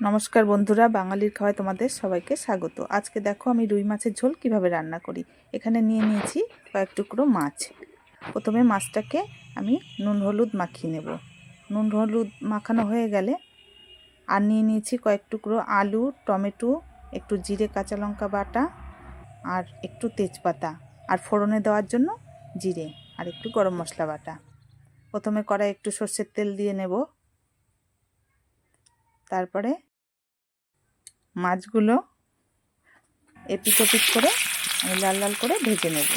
নমস্কার বন্ধুরা, বাঙালির খাওয়ায় তোমাদের সবাইকে স্বাগত। আজকে দেখো আমি রুই মাছের ঝোল কীভাবে রান্না করি। এখানে নিয়ে নিয়েছি কয়েক টুকরো মাছ। প্রথমে মাছটাকে আমি নুন হলুদ মাখিয়ে নেব। নুন হলুদ মাখানো হয়ে গেলে আর নিয়ে নিয়েছি কয়েক টুকরো আলু, টমেটো, একটু জিরে কাঁচা লঙ্কা বাটা আর একটু তেজপাতা আর ফোড়নে দেওয়ার জন্য জিরে আর একটু গরম মশলা বাটা। প্রথমে কড়াই একটু সর্ষের তেল দিয়ে নেব। তারপরে মাছগুলো এপিক এপিক করে আমি লাল লাল করে ভেজে নেব।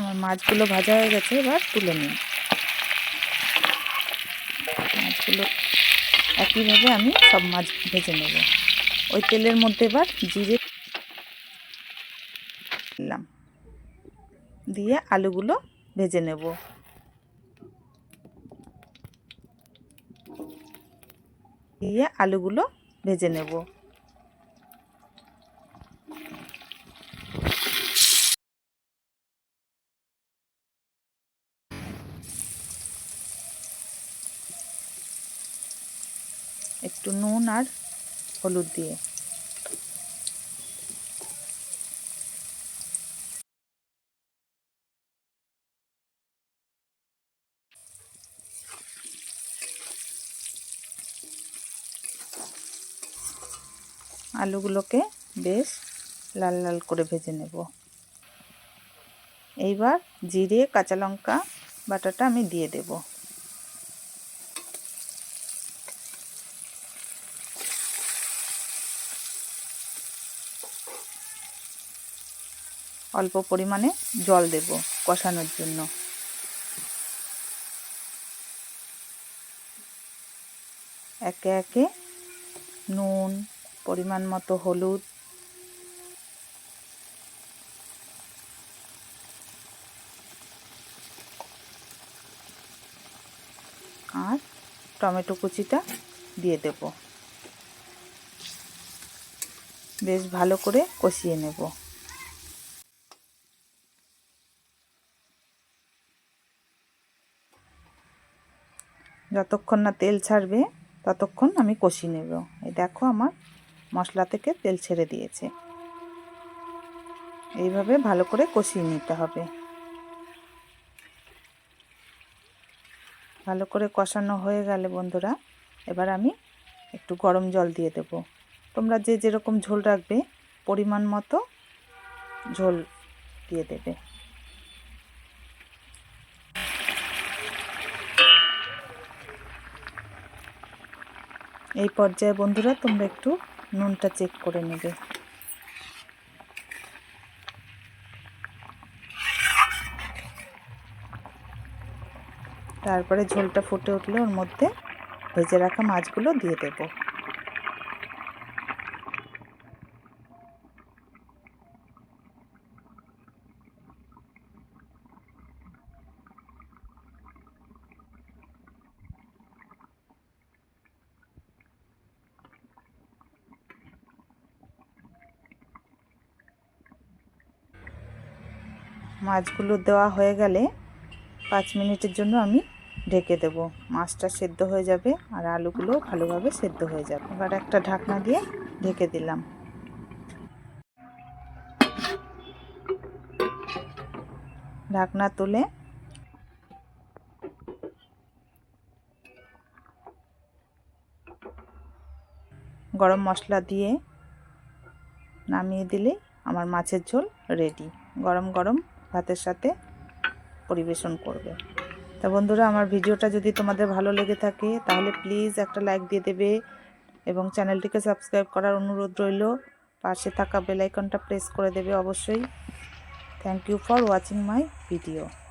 আমার মাছগুলো ভাজা হয়ে গেছে, এবার তুলে নিই। মাছগুলো একইভাবে আমি সব মাছ ভেজে নেব। ওই তেলের মধ্যে এবার জিরে দিলাম। দিয়ে আলুগুলো ভেজে নেব। দিয়ে আলুগুলো ভেজে নেব। একটু নুন আর হলুদ দিয়ে। আলুগুলোকে বেশ লাল লাল করে ভেজে নেব। এইবার জিরে, কাঁচা লঙ্কা, বাটাটা আমি দিয়ে দেবো। অল্প পরিমাণে জল দেব কষানোর জন্য। একে একে নুন, পরিমাণ মতো হলুদ, আর টমেটো কুচিটা দিয়ে দেব। বেশ ভালো করে কষিয়ে নেব। যতক্ষণ না তেল ছাড়বে, ততক্ষণ আমি কষি নেব। এই দেখো আমার মশলা থেকে তেল ছেড়ে দিয়েছে। এইভাবে ভালো করে কষিয়ে নিতে হবে। ভালো করে কষানো হয়ে গেলে বন্ধুরা, এবার আমি একটু গরম জল দিয়ে দেব। তোমরা যে যেরকম ঝোল রাখবে, পরিমাণ মতো ঝোল দিয়ে দেবে। এই পর্যায়ে বন্ধুরা, তোমরা একটু নুনটা চেক করে নেবে। তারপরে ঝোলটা ফুটে উঠলে ওর মধ্যে ভেজে রাখা মাছগুলো দিয়ে দেবো। মাছগুলো দেওয়া হয়ে গেলে পাঁচ মিনিটের জন্য আমি ঢেকে দেব। মাছটা সেদ্ধ হয়ে যাবে আর আলুগুলো ভালোভাবে সেদ্ধ হয়ে যাবে। এবার একটা ঢাকনা দিয়ে ঢেকে দিলাম। ঢাকনা তুলে গরম মশলা দিয়ে নামিয়ে দিলেই আমার মাছের ঝোল রেডি। গরম গরম ভাতের সাথে পরিবেশন করবে। তা বন্ধুরা, আমার ভিডিওটা যদি তোমাদের ভালো লেগে থাকে, তাহলে প্লিজ একটা লাইক দিয়ে দেবে এবং চ্যানেলটিকে সাবস্ক্রাইব করার অনুরোধ রইল। পাশে থাকা বেলাইকনটা প্রেস করে দেবে অবশ্যই। Thank you for watching my video